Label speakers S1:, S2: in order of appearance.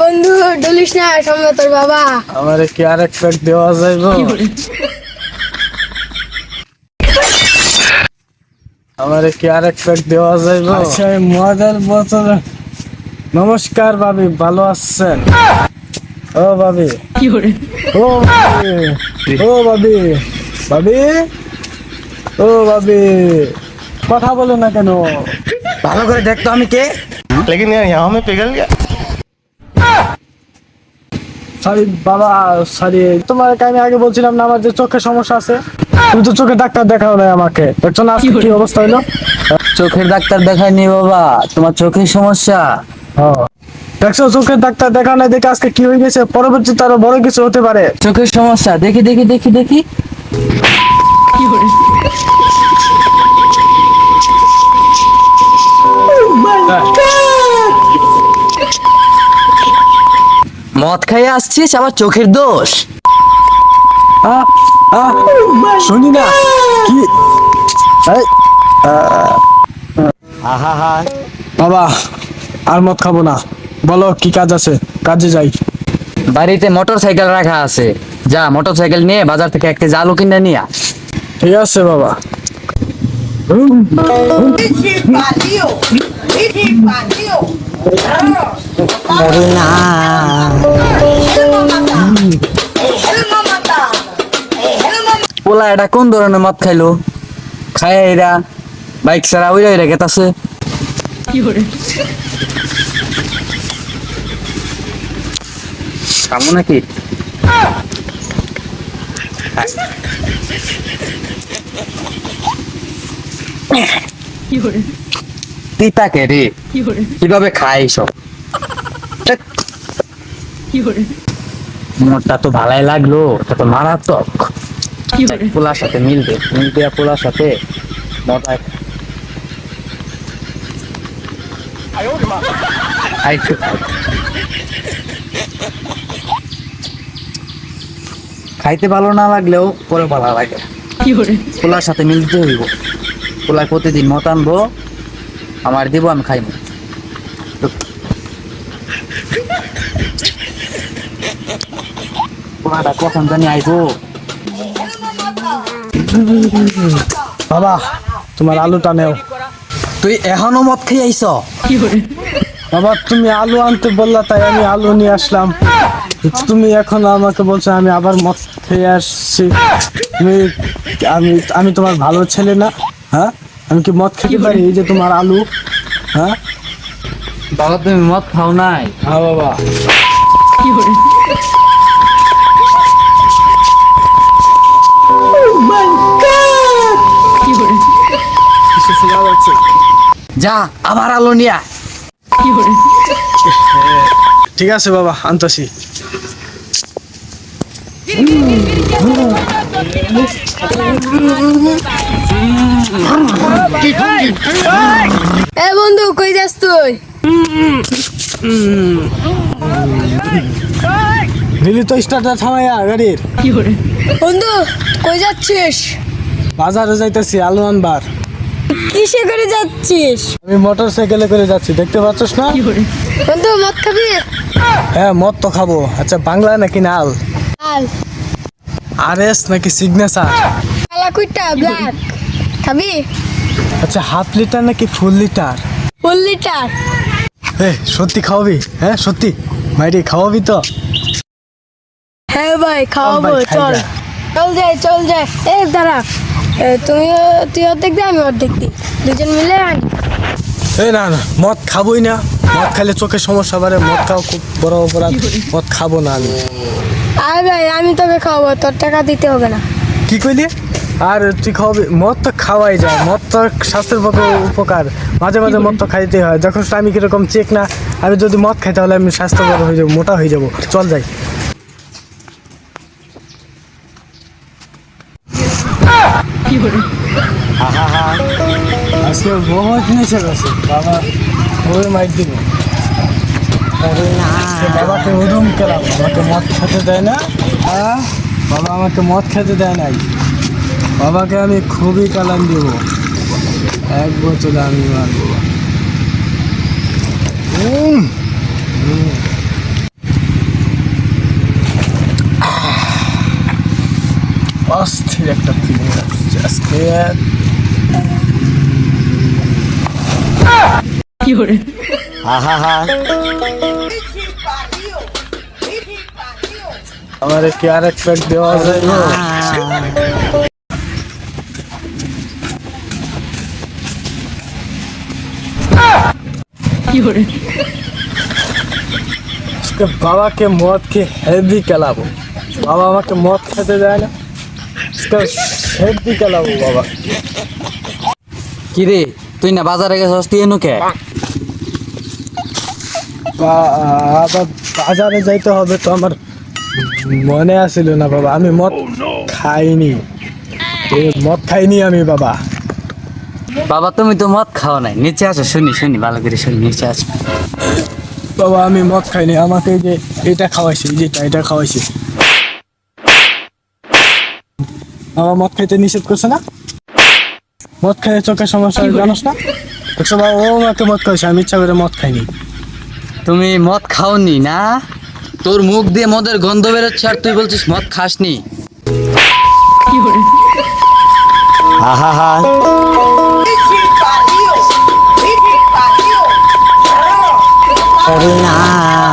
S1: বন্ধু ডলিস না সামনে তোর বাবা।
S2: আমারে কি আর এক প্যাক দেওয়া যাইব? আমারে কি আর এক প্যাক দেওয়া যাইব? আচ্ছা মজার বছর নমস্কার ভাবি ভালো আছেন? ও ভাবি। ও ভাবি। ও ভাবি। ভাবি? ও ভাবি। কথা বলো না কেন?
S3: ভালো করে দেখতো আমি কে।
S4: লেকিন আমি পেগল গিয়া?
S2: সরি বাবা সরি তোমার আমি আগে বলছিলাম না আমার যে চোখের সমস্যা আছে? তুমি তো চোখের ডাক্তার দেখাও নাই আমাকে। দেখছ না আজকে কি অবস্থা হইল
S3: চোখের ডাক্তার দেখায়নি বাবা তোমার চোখের সমস্যা।
S2: হ্যাঁ। দেখছ চোখের ডাক্তার দেখাও নাই দেখে আজকে কি হয়ে গেছে? পরবর্তীতে আরও বড় কিছু হতে পারে।
S3: চোখের সমস্যা দেখি দেখি দেখি দেখি। মদ খাইয়ে আসছিস আবার চোখের দোষ।
S2: আহ, আহ, শুনি না। কি? এই, আহ, বাবা আর মদ খাব না। বলো কি কাজ আছে? কাজে যাই।
S3: বাড়িতে মোটর সাইকেল রাখা আছে। যা মোটর সাইকেল নিয়ে বাজার থেকে একটা জালু কিনে নিয়ে আয়।
S2: ঠিক আছে বাবা!
S5: Valeu!
S3: পোলা এটা কোন ধরনের মদ খাইলো? খায় এরা বাইক ছাড়া ওইরা ওইরা গেতাছে। খামো নাকি? তিতাকে রে। কীভাবে খায় সব? মোটটা তো ভালাই লাগল তো মারাত্মক। পোলার সাথে মিলবে মিলবে পোলার সাথে মজা খাইতে ভালো না লাগলেও পরে ভালো লাগে। পোলার সাথে মিলতে হইব। পোলায় প্রতিদিন মত আনব আমার দিব আমি খাইব। পোলাটা কখন জানি আইবো।
S2: বাবা তোমার আলুটা নেও।
S3: তুই এখনও মদ খেয়ে আইস
S2: বাবা তুমি আলু আনতে বললা তাই আমি আলু নিয়ে আসলাম। তুমি এখন আমাকে বলছো আমি আবার মদ খেয়ে আসছি। তুমি আমি আমি তোমার ভালো ছেলে না হ্যাঁ? আমি কি মদ খেতে পারি? এই যে তোমার আলু হ্যাঁ?
S3: বাবা তুমি মদ খাও নাই?
S2: হ্যাঁ বাবা। কিছু
S3: যা আবার আলো নিয়া
S2: ঠিক আছে বাবা আনতাছি।
S1: এ বন্ধু কই যাস তুই?
S2: দিলি তো স্টার্টার থামাইয়া গাড়ির
S1: বন্ধু কই যাচ্ছিস?
S2: বাজারে যাইতেছি আলু আনবার।
S1: কিসে করে যাচ্ছিস?
S2: আমি মোটর সাইকেলে করে যাচ্ছি দেখতে পাচ্ছিস না?
S1: বন্ধু মদ খাবি?
S2: হ্যাঁ মদ তো খাব। আচ্ছা বাংলা নাকি নাল?
S1: আল
S2: আর এস নাকি সিগনেচার?
S1: কালা কুইটা ব্ল্যাক। খাবি?
S2: আচ্ছা হাফ লিটার নাকি ফুল লিটার?
S1: ফুল লিটার।
S2: এ সত্যি খাওয়াবি? হ্যাঁ সত্যি? মাইরি খাওয়াবি তো?
S1: হ্যাঁ ভাই খাওয়াবো চল। চল যাই চল যাই। এ দাঁড়া। তুমি তুই অর্ধেক দে আমি অর্ধেক দিই। দুজন মিলে আনি
S2: এই না না মদ খাবোই না। মদ খেলে চোখের সমস্যা বাড়ে। মদ খাও খুব বড় অপরাধ। মদ খাব না আমি।
S1: আয় ভাই আমি তোকে খাওয়াবো। তোর টাকা দিতে হবে না।
S2: কি কইলি? আর তুই খাওয়াবি? মদ তো খাওয়াই যায়। মদ তো স্বাস্থ্যের পক্ষে উপকার। মাঝে মাঝে মদ তো খাইতে হয়। যখন আমি কীরকম চেক না আমি যদি মদ খাই তাহলে আমি স্বাস্থ্যকর হয়ে যাব মোটা হয়ে যাব। চল যাই। আজকে বহুত নিচে গেছে বাবা। ওই মাইক দিব। বাবাকে উদম খেলাম আমাকে মদ খেতে দেয় না হ্যাঁ? বাবা আমাকে মদ খেতে দেয় নাই। বাবাকে আমি খুবই কালাম দেব। এক বছর আমি মারব অস্থির একটা ফিলিং আছে। আসছে আজকে আমার কি আর এক প্যাক দেওয়া যাইব আজকে বাবাকে মদ খেয়ে হেভি খেলাবো বাবা আমাকে মদ খেতে দেয় না আজকে হেভি খেলাবো বাবা।
S3: কি রে তুই না বাজারে গেছিস তুই এনু কে?
S2: বা- আবার বাজারে যাইতে হবে তো আমার মনে আসিল না বাবা। আমি মদ খাইনি। মদ খাইনি আমি বাবা।
S3: বাবা তুমি তো মদ খাও নাই। নিচে আসো শুনি শুনি ভালো করে শুনি নিচে আসো।
S2: বাবা আমি মদ খাইনি। আমাকে যে এটা খাওয়াইছে যেটা এটা খাওয়াইছে। বাবা মদ খাইতে নিষেধ করছে না মদ খাইয়ে চোখের সমস্যা হয় জানোস না দেখছ বাবা ও আমাকে মদ খাইছে আমি ইচ্ছা করে মদ খাইনি
S3: তুমি মদ খাওনি না তোর মুখ দিয়ে মদের গন্ধ বেরোচ্ছে আর তুই বলছিস মদ খাসনি
S5: pariu! Esse pariu!